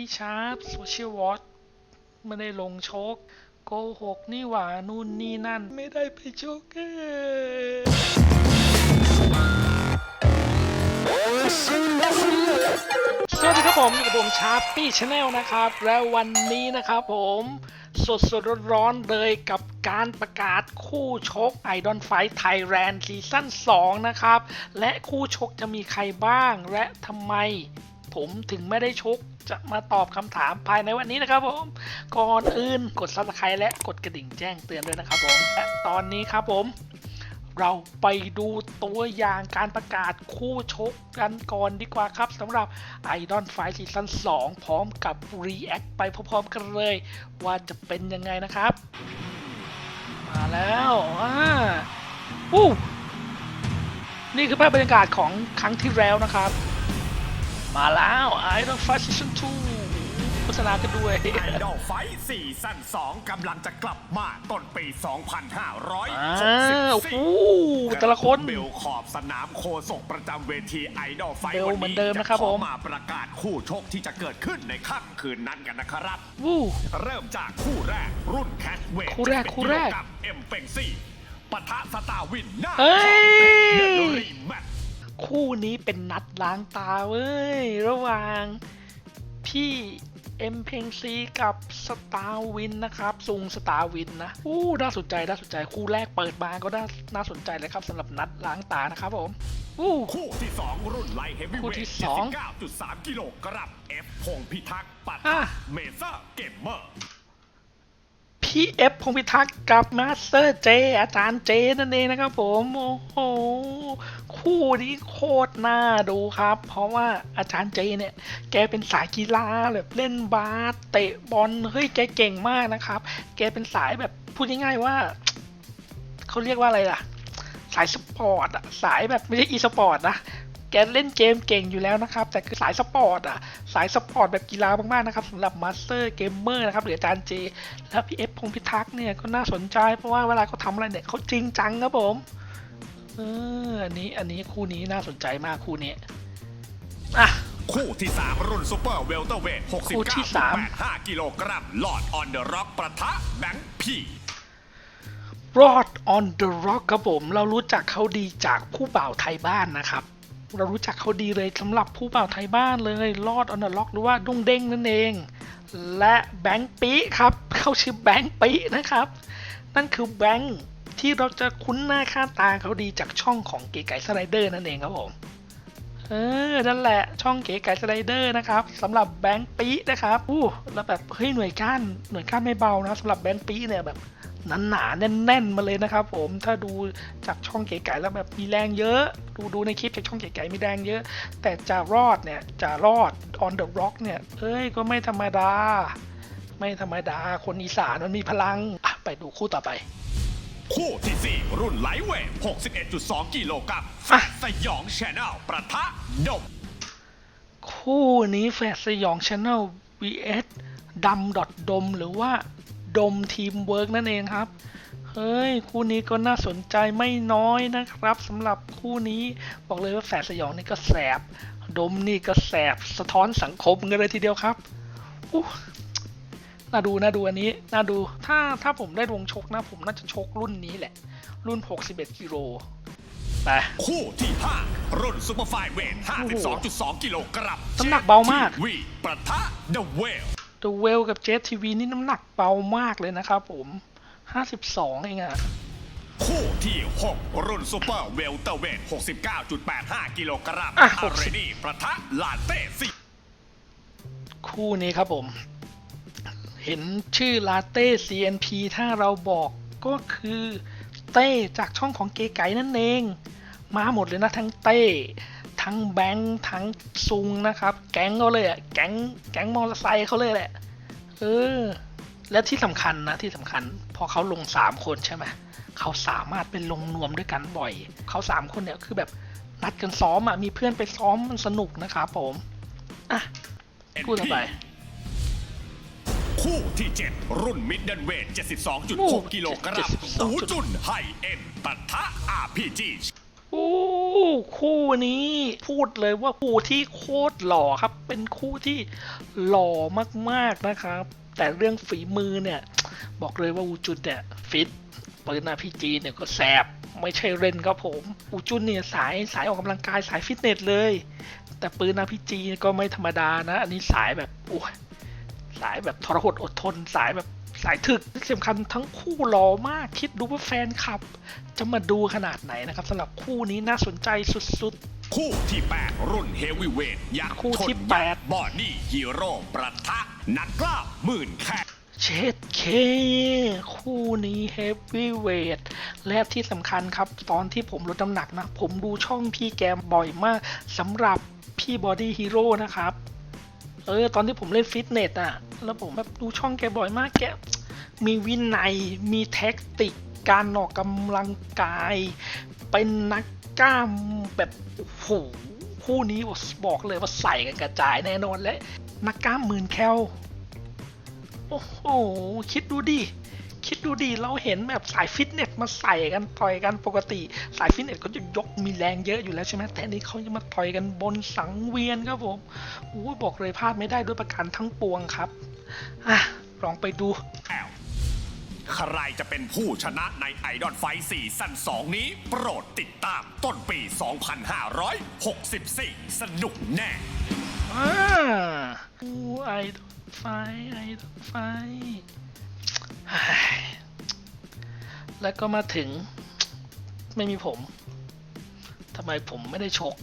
พี่ชาร์ปโซเชียลวอตไม่ได้ลงโชกโกหกนี่หว่านู่นนี่นั่น ไม่ได้ไปโชกเกสวัสดีครับผมอยู่กับผมชาร์ปปี้ชาแนลนะครับ แล้ววันนี้นะครับผมสดสดร้อนๆเลยกับการประกาศคู่ชก Idol Fight Thailand ซีซั่น2 นะครับ และคู่ชกจะมีใครบ้างและทำไมผมถึงไม่ได้ชก จะมาตอบคำถามภายในวันนี้นะครับผม ก่อนอื่นกด subscribe และกดกระดิ่งแจ้งเตือนด้วยนะครับผมและตอนนี้ครับผม เราไปดูตัวอย่างการประกาศคู่ชกกันก่อนดีกว่าครับสำหรับ Idol Fight Season 2 พร้อมกับ React ไปพร้อมๆกันเลย ว่าจะเป็นยังไงนะครับ มาแล้วอ่าอู้นี่คือภาพบรรยากาศของครั้งที่แล้วนะครับ มาแล้ว Idol Fight Season 2โฆษณากันด้วย ไอดอลไฟซีซั่น2กำลังจะกลับมาต้นปีอ้าว2564โอ้แต่ละคนเบลขอบสนามโคศกประจำเวทีไอดอลไฟเบลวันเหมือนนี้เดิมนะครับจขอผม มาประกาศคู่ชกที่จะเกิดขึ้นในค่ำคืนนั้นกันนะครับ วู้ เริ่มจากคู่แรกรุ่นแคชเวทคู่แรกคู่แรกกับเอ็มเป็งซี่ปะทะสตาร์วินหน้าเฮ้ยเดอะรีแมตช์ คู่นี้เป็นนัดล้างตาเว้ย ระหว่างพี่เอ็มเพงซีกับสตาร์วินนะครับซุงสตาร์วินนะอู้น่าสนใจน่าสนใจคู่แรกเปิดมาก็น่าน่าสนใจเลยครับสำหรับนัดล้างตานะครับผมอู้คู่ที่ 2 รุ่นไลท์เฮฟวีคู่เวที่ทสอง79.3กิโลกรัมเอฟพงษ์พิทักษ์ปะอะทะเมเซอร์เกมเมอร์พี่เอฟพงษ์พิทักษ์กับมาสเตอร์เจอาจารย์เจนั่นเองนะครับผม โอ้โห คู่นี้โคตรน่าดูครับ เพราะว่าอาจารย์เจเนี่ย แกเป็นสายกีฬาแบบเล่นบาสเตะบอลเฮ้ยแกเก่งมากนะครับ แกเป็นสายแบบพูดง่ายๆว่าเขาเรียกว่าอะไรล่ะ สายสปอร์ตอะสายแบบไม่ใช่อีสปอร์ตนะแกเล่นเกมเก่งอยู่แล้วนะครับ แต่คือสายสปอร์ตอะสายสปอร์ตแบบกีฬามากๆนะครับสำหรับมาสเตอร์เกมเมอร์นะครับหรืออาจารย์เจ แล้วพี่เอฟพงพิทักษ์เนี่ยก็น่าสนใจเพราะว่าเวลาเขาทำอะไรเนี่ยเขาจริงจังครับผม เอออันนี้อันนี้คู่นี้น่าสนใจมากคู่นี้อะ คู่ที่ 3 รุ่นซูเปอร์เวลเตอร์เวทคู่ที่สาม 69.85กิโลกรัมลอดออนเดอะร็อกปะทะแบงค์พีรอด on the rock ครับผม เรารู้จักเขาดีจากผู้บ่าวไทยบ้านนะครับ เรารู้จักเขาดีเลยสำหรับผู้บ่าวไทยบ้านเลยรอด on the rock หรือว่าดุ้งเด้งนั่นเอง และแบงค์ปีครับ เขาชื่อแบงค์ปีนะครับ นั่นคือแบงค์ ที่เราจะคุ้นหน้าค่าตาเขาดีจากช่องของเก๋ไก่สไลเดอร์นั่นเองครับผม เออ นั่นแหละช่องเก๋ไก่สไลเดอร์นะครับสำหรับแบงค์ปีนะครับอู้แล้วแบบเฮ้ยหน่วยก้านหน่วยก้านไม่เบานะสำหรับแบงค์ปีเนี่ยแบบหนาหนาๆแน่นๆมาเลยนะครับผมถ้าดูจากช่องเก๋ไก่แล้วแบบมีแรงเยอะ ดูดูในคลิปจากช่องเก๋ไก่มีแรงเยอะ แต่จะรอดเนี่ยจะรอด on the rock เนี่ยเอ้ยก็ไม่ธรรมดา ไม่ธรรมดาคนอีสานมันมีพลังไปดูคู่ต่อไป คู่ที่ 4 รุ่นไลท์เวท 61.2 กิโลกรัมแฟอะร์สยองชแนลประทะดม คู่นี้แฝดสยองช n แนล vs ดำดอทดมหรือว่า ดมทีมเวิร์กนั่นเองครับ เฮ้ย คู่นี้ก็น่าสนใจไม่น้อยนะครับสำหรับคู่นี้บอกเลยว่าแฝดสยองนี่ก็แสบ ดมนี่ก็แสบสะท้อนสังคมกันเลยทีเดียวครับอู้ น่าดูน่าดูอันนี้น่าดูถ้าถ้าผมได้ลงชกนะ ผมน่าจะชกรุ่นนี้แหละ รุ่น 61กิโลไปคู่ที่ 5 รุ่นซูเปอร์ไฟเวท52.2 กิโลกรัมน้ำหนักเบามากวีประทะเดอะเวลตัวเวลกับเจ t ทีวีนี่น้ำหนักเบามากเลยนะครับผม 52 เองอะคู่ที่ 6 รุ่นซูเปอร์เวลเตอร์เวท69.85 กิโลกรัมอะอาร์เรนี่ประทะลาเต้ซีคู่นี้ครับผม เห็นชื่อลาเต้ CNP ถ้าเราบอกก็คือเต้จากช่องของเก๋ไก่นั่นเอง มาหมดเลยนะทั้งเต้ ทั้งแบงค์ทั้งซุงนะครับ แก๊งเขาเลยอะแก๊งแก๊งมอเตอร์ไซค์เขาเลยแหละเออและที่สำคัญนะที่สำคัญ พอเขาลงสามคนใช่ไหมเขาสามารถเป็นลงนวมด้วยกันบ่อย เขาสามคนเนี่ยคือแบบนัดกันซ้อมอะมีเพื่อนไปซ้อมมันสนุกนะครับผมอะพูดต่อไป คู่ที่ 7 รุ่นมิดเดิลเวทโอ้72.6 กิโลกรัม72อูจุนไฮเอ็นปะทะ RPG โอ้คู่นี้พูดเลยว่าคู่ที่โคตรหล่อครับ เป็นคู่ที่หล่อมากๆนะครับ แต่เรื่องฝีมือเนี่ย บอกเลยว่าอูจุนเนี่ยฟิตปืนอาพีจีเนี่ยก็แสบไม่ใช่เล่นครับผม อูจุนเนี่ยสายสายออกกำลังกายสายฟิตเนสเลย แต่ปืนอาพีจีก็ไม่ธรรมดานะ อันนี้สายแบบโอ้ย สายแบบทรหดอดทน สายแบบสายถึกที่สำคัญทั้งคู่หล่อมาก คิดดูว่าแฟนคลับ จะมาดูขนาดไหนนะครับสำหรับคู่นี้น่าสนใจสุดคู่ที่ 8 รุ่นเฮฟวีเวทยักษ์คู่ที่ชนแปดบอดี้ฮีโร่ประทะ นักกล้าหมื่นแค่ๆเชดเค คู่นี้เฮฟวี่เวทและที่สำคัญครับ ตอนที่ผมลดน้ำหนักนะ ผมดูช่องพี่แกมบ่อยมากสำหรับพี่บอดี้ฮีโร่นะครับ เออ ตอนที่ผมเล่นฟิตเนสอะแล้วผมแบบดูช่องแกบ่อยมากแก มีวินัย มีแท็กติก การออกกำลังกาย เป็นนักกล้ามแบบโอ้โหคู่นี้บอกเลยว่าใส่กันกระจายแน่นอนและนักกล้ามหมื่นแคลโอ้โห คิดดูดิ คิดดูดิเราเห็นแบบสายฟิตเนสมาใส่กันต่อยกันปกติ สายฟิตเนสเขาจะยกมีแรงเยอะอยู่แล้วใช่ไหมแต่อันนี้เขาจะมาต่อยกันบนสังเวียนครับผมโอ้ยบอกเลยพลาดไม่ได้ด้วยประการทั้งปวงครับอะลองไปดูแล้วใครจะเป็นผู้ชนะในไอดอลไฟซีซั่น2 นี้ โปรดติดตามต้นปี 2564 สนุกแน่อ่าอู้ไอดอนไฟไอดอนไฟเฮ้ย แล้วก็มาถึงไม่มีผมทำไมผมไม่ได้ชก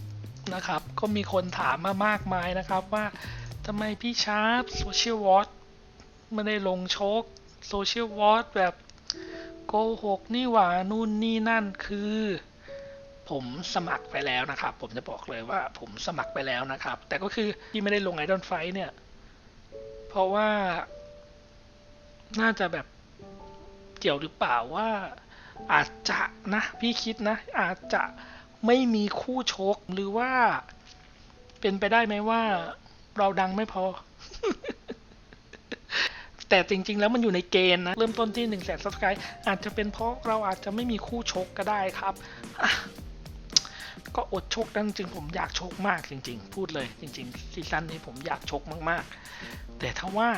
นะครับ ก็มีคนถามมามากมายนะครับว่าทำไมพี่ชาร์ปโซเชียลวอตไม่ได้ลงชกโซเชียลวอตแบบโกหกนี่หว่านู่นนี่นั่นคือ ผมสมัครไปแล้วนะครับ ผมจะบอกเลยว่าผมสมัครไปแล้วนะครับ แต่ก็คือที่ไม่ได้ลงไอดอลไฟเนี่ย เพราะว่า น่าจะแบบ กี่ยวหรือเปล่าว่า อาจจะนะพี่คิดนะ อาจจะไม่มีคู่ชกหรือว่า เป็นไปได้ไหมว่า เราดังไม่พอ แต่จริง ๆ แล้วมันอยู่ในเกณฑ์นะ เริ่มต้นที่1นึ่งแสนซับสไครต์อาจจะเป็นเพราะเราอาจจะไม่มีคู่ชกก็ได้ครับก็อดชกนั่นจริงผมอยากชกมากจริง ๆ พูดเลย จริง ๆ ซีซั่นนี้ผมอยากชกมาก ๆ แต่ถ้าว่า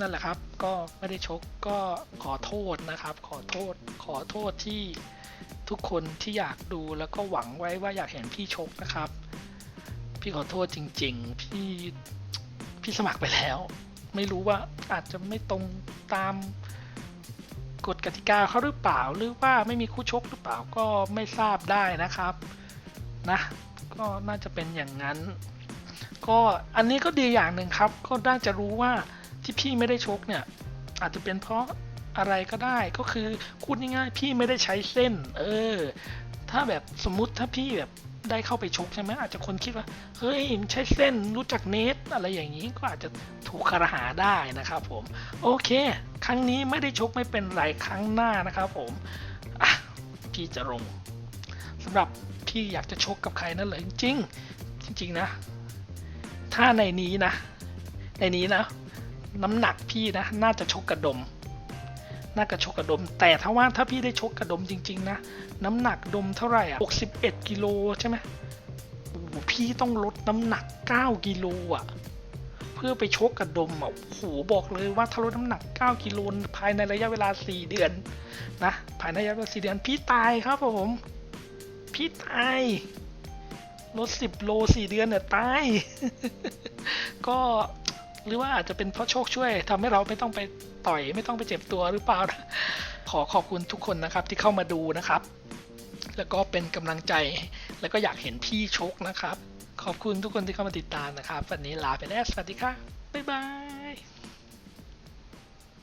นั่นแหละครับ ก็ไม่ได้ชกก็ขอโทษนะครับ ขอโทษ ขอโทษที่ทุกคนที่อยากดูแล้วก็หวังไว้ว่าอยากเห็นพี่ชกนะครับ พี่ขอโทษจริง ๆ พี่พี่สมัครไปแล้ว ไม่รู้ว่าอาจจะไม่ตรงตามกฎกติกาเขาหรือเปล่า หรือว่าไม่มีคู่ชกหรือเปล่าก็ไม่ทราบได้นะครับนะก็น่าจะเป็นอย่างนั้น ก็อันนี้ก็ดีอย่างหนึ่งครับ ก็น่าจะรู้ว่า ที่พี่ไม่ได้ชกเนี่ย อาจจะเป็นเพราะอะไรก็ได้ก็คือพูดง่ายๆพี่ไม่ได้ใช้เส้น เออ ถ้าแบบสมมุติถ้าพี่แบบได้เข้าไปชกใช่ไหมอาจจะคนคิดว่าเฮ้ยใช้เส้นรู้จักเนทอะไรอย่างนี้ก็อาจจะถูกคารหาได้นะครับผม โอเค ครั้งนี้ไม่ได้ชกไม่เป็นไรครั้งหน้านะครับผมพี่จะลงสำหรับพี่อยากจะชกกับใครนั่นเลยจริงจริง ๆ นะ ถ้าในนี้นะ ในนี้นะ น้ำหนักพี่นะน่าจะชกกระดม น่าจะชกกระดม แต่ถ้าว่าถ้าพี่ได้ชกกระดมจริง ๆ นะ น้ำหนักดมเท่าไหร่อะ61กิโลใช่ไหมโอ้พี่ต้องลดน้ำหนัก 9กิโลอะ เพื่อไปชกกระดมอะโอ้โหบอกเลยว่าถ้าลดน้ำหนัก 9กิโลภายในระยะเวลา 4 เดือนนะภายในระยะเวลา 4 เดือนพี่ตายครับผม พี่ตายลด10โล4เดือนเนี่ยตาย ก็ หรือว่าอาจจะเป็นเพราะโชคช่วยทำให้เราไม่ต้องไปต่อยไม่ต้องไปเจ็บตัวหรือเปล่านะขอขอบคุณทุกคนนะครับที่เข้ามาดูนะครับ แล้วก็เป็นกำลังใจแล้วก็อยากเห็นพี่ชกนะครับ ขอบคุณทุกคนที่เข้ามาติดตามนะครับ วันนี้ลาไปแล้วสวัสดีค่ะบ๊ายบาย